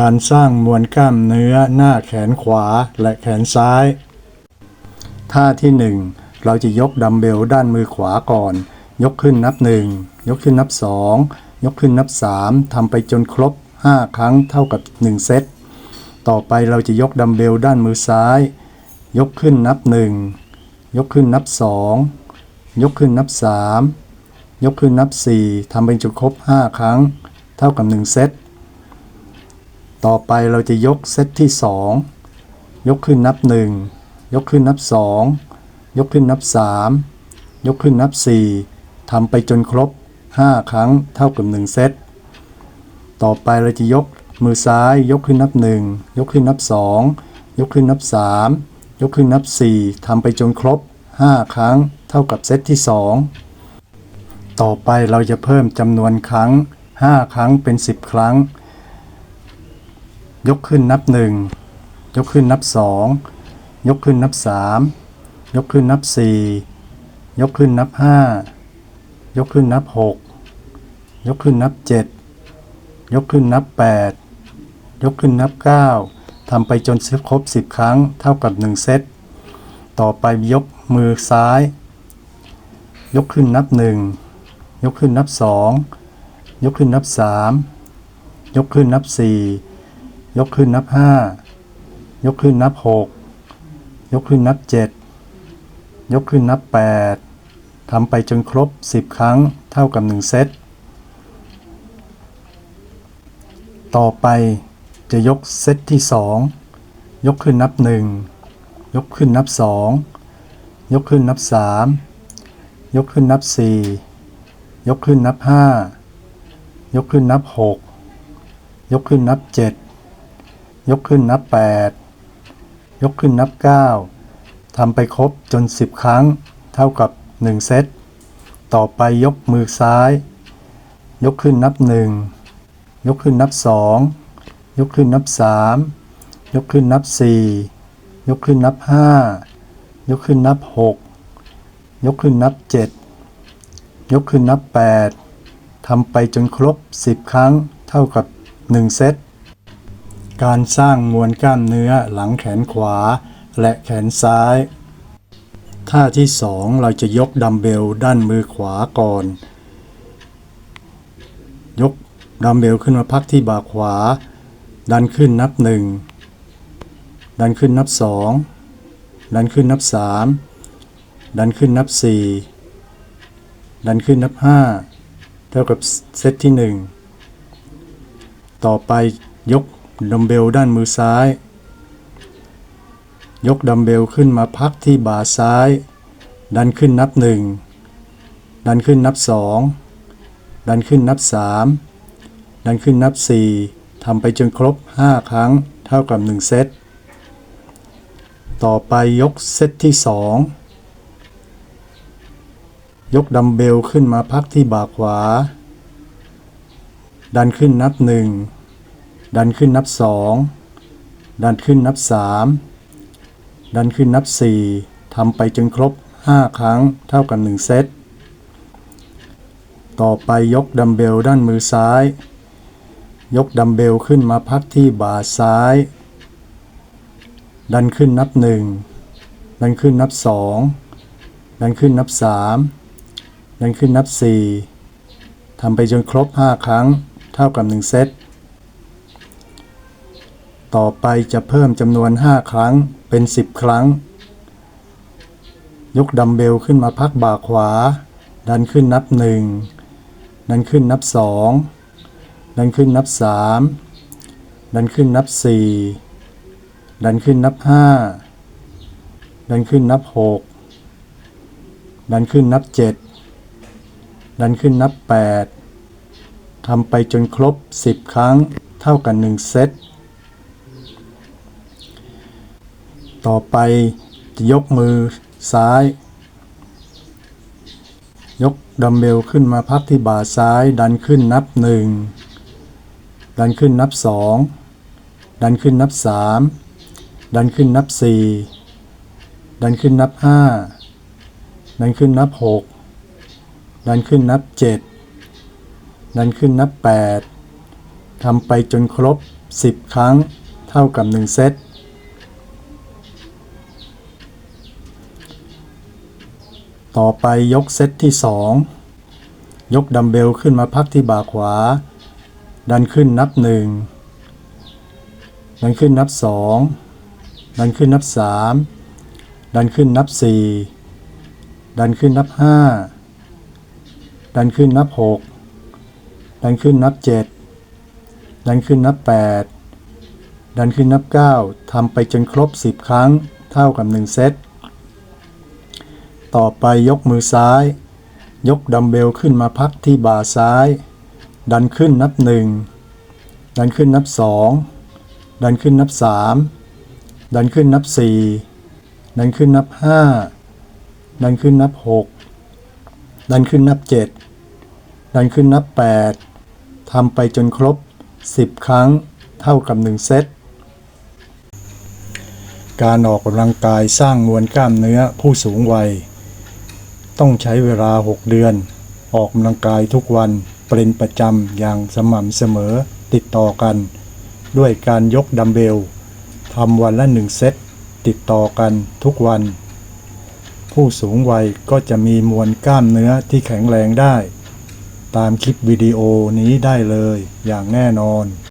การสร้างมวลกล้ามเนื้อหน้าแขนขวาและแขนซ้าย ท่าที่ 1 เราจะยกดัมเบลด้านมือขวาก่อน ยกขึ้นนับ 1 ยกขึ้นนับ 2 ยกขึ้นนับ 3ทำไปจนครบ 5 ครั้งเท่ากับ 1 เซต ต่อไปเราจะยกดัมเบลด้านมือซ้าย ยกขึ้นนับ 1 ยกขึ้นนับ 2 ยกขึ้นนับ 3 ยกขึ้นนับ 4ทำไปจนครบ 5 ครั้ง เท่ากับ 1 เซต ต่อไปเราจะยกเซตที่ 2 ยกขึ้นนับ 1 ยกขึ้นนับ 2 ยกขึ้นนับ 3 ยกขึ้นนับ 4ทำไปจนครบ 5 ครั้งเท่ากับ 1 เซต ต่อไปเราจะยกมือซ้ายยกขึ้นนับ 1 ยกขึ้นนับ 2 ยกขึ้นนับ 3 ยกขึ้นนับ 4ทำไปจนครบ 5 ครั้งเท่ากับเซตที่ 2 ต่อไปเราจะเพิ่มจำนวนครั้ง 5 ครั้งเป็น 10 ครั้ง ยกขึ้นนับ1ยกขึ้นนับ2ยกขึ้นนับ3ยกขึ้นนับ4ยกขึ้นนับ5ยกขึ้นนับ6ยกขึ้นนับ7ยกขึ้นนับ8ยกขึ้นนับ9ทำไปจนครบ10ครั้งเท่ากับ1เซตต่อไปยกมือซ้าย ยกขึ้นนับ1ยกขึ้นนับ2ยกขึ้นนับ3ยกขึ้นนับ4 ยกขึ้นนับ5ยกขึ้นนับ6ยกขึ้นนับ7ยกขึ้นนับ8ทำไปจนครบ10ครั้งเท่ากับ1เซต ต่อไปจะยกเซตที่2ยกขึ้นนับ1ยกขึ้นนับ2ยกขึ้นนับ3ยกขึ้นนับ4ยกขึ้นนับ5ยกขึ้นนับ6ยกขึ้นนับ7 ยกขึ้นนับ 8 ยกขึ้นนับ 9ทำไปครบจน 10 ครั้ง เท่ากับ 1 เซต ต่อไปยกมือซ้าย ยกขึ้นนับ 1 ยกขึ้นนับ 2 ยกขึ้นนับ 3 ยกขึ้นนับ 4 ยกขึ้นนับ 5 ยกขึ้นนับ 6 ยกขึ้นนับ 7 ยกขึ้นนับ 8ทำไปจนครบ 10 ครั้ง เท่ากับ 1 เซต การสร้างมวลกล้ามเนื้อหลังแขนขวา และแขนซ้าย ท่าที่ 2 เราจะยกดัมเบลด้านมือขวาก่อน ยกดัมเบลขึ้นมาพักที่บ่าขวา ดันขึ้นนับ 1 ดันขึ้นนับ 2 ดันขึ้นนับ 3 ดันขึ้นนับ 4 ดันขึ้นนับ 5 เท่ากับเซตที่ 1 ต่อไปยก ดัมเบลด้านมือซ้าย ยกดัมเบลขึ้นมาพักที่บ่าซ้าย ดันขึ้นนับ 1 ดันขึ้นนับ 2 ดันขึ้นนับ 3 ดันขึ้นนับ 4ทำไปจนครบ 5 ครั้งเท่ากับ 1 เซต ต่อไปยกเซตที่ 2 ยกดัมเบลขึ้นมาพักที่บ่าขวา ดันขึ้นนับ 1 ดันขึ้นนับ 2 ดันขึ้นนับ 3 ดันขึ้นนับ 4ทำไปจนครบ 5 ครั้งเท่ากับ1เซต ต่อไปยกดัมเบลด้านมือซ้าย ยกดัมเบลขึ้นมาพักที่บ่าซ้าย ดันขึ้นนับ 1 ดันขึ้นนับ 2 ดันขึ้นนับ 3 ดันขึ้นนับ 4ทำไปจนครบ 5 ครั้งเท่ากับ 1 เซต ต่อไปจะเพิ่มจำนวน 5 ครั้งเป็น 10 ครั้ง ยกดัมเบลขึ้นมาพักบ่าขวา ดันขึ้นนับ 1 ดันขึ้นนับ 2 ดันขึ้นนับ 3 ดันขึ้นนับ 4 ดันขึ้นนับ 5 ดันขึ้นนับ 6 ดันขึ้นนับ 7 ดันขึ้นนับ 8ทำไปจนครบ 10 ครั้ง เท่ากับ 1 เซต ต่อไปจะยกมือซ้าย ยกดัมเบลขึ้นมาพักที่บ่าซ้ายดันขึ้นนับ 1 ดันขึ้นนับ 2 ดันขึ้นนับ 3 ดันขึ้นนับ 4 ดันขึ้นนับ 5 ดันขึ้นนับ 6 ดันขึ้นนับ 7 ดันขึ้นนับ 8ทำไปจนครบ 10 ครั้งเท่ากับ 1 เซต ต่อไปยกเซตที่ 2 ยกดัมเบลขึ้นมาพักที่บ่าขวา ดันขึ้นนับ 1 ดันขึ้นนับ 2 ดันขึ้นนับ 3 ดันขึ้นนับ 4 ดันขึ้นนับ 5 ดันขึ้นนับ 6 ดันขึ้นนับ 7 ดันขึ้นนับ 8 ดันขึ้นนับ 9ทำไปจนครบ 10 ครั้งเท่ากับ 1 เซต ต่อไปยกมือซ้าย ยกดัมเบลขึ้นมาพักที่บ่าซ้าย ดันขึ้นนับ1ดันขึ้นนับ2ดันขึ้นนับ3ดันขึ้นนับ4ดันขึ้นนับ5ดันขึ้นนับ6ดันขึ้นนับ7ดันขึ้นนับ8ทำไปจนครบ 10 ครั้งเท่ากับ 1 เซต การออกกำลังกายสร้างมวลกล้ามเนื้อผู้สูงวัย ต้องใช้เวลา 6 เดือน ออกกำลังกายทุกวันเป็นประจำอย่างสม่ำเสมอติดต่อกัน ด้วยการยกดัมเบลทำวันละหนึ่งเซตติดต่อกันทุกวัน ผู้สูงวัยก็จะมีมวลกล้ามเนื้อที่แข็งแรงได้ ตามคลิปวิดีโอนี้ได้เลยอย่างแน่นอน